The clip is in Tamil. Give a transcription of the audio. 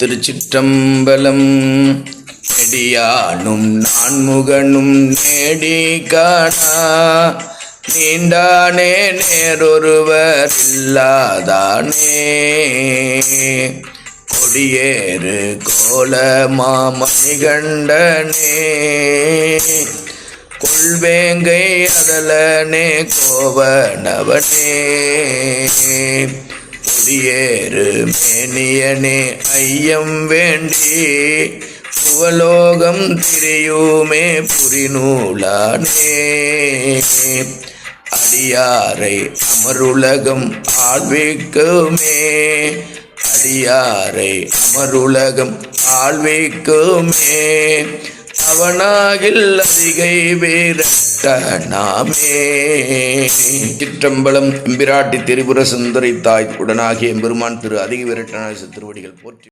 திருச்சிற்றம்பலம். நெடியானும் நான்முகனும் நேடி காணா. நீண்டானே நேரொருவர் இல்லாதானே. கொடியேறு கோல மாமணிகண்டனே கொள்வேங்கை அதலனே கோவனவனே. குடியேறு மேனியனே ஐயம் வேண்டி. புவலோகம் திரியுமே புரிநூலானே. அடியாரை அமருலகம் ஆழ்விக்குமே அடியாரை அமருலகம் ஆழ்விக்குமே அவனாகில் அதிகை வேறட்ட நாமே. சிற்றம்பலம் எம்பிராட்டி திரிபுர சுந்தரி தாய் உடனாகிய பெருமான் திரு அதிக விரட்டனாய் திருவடிகள் போற்றி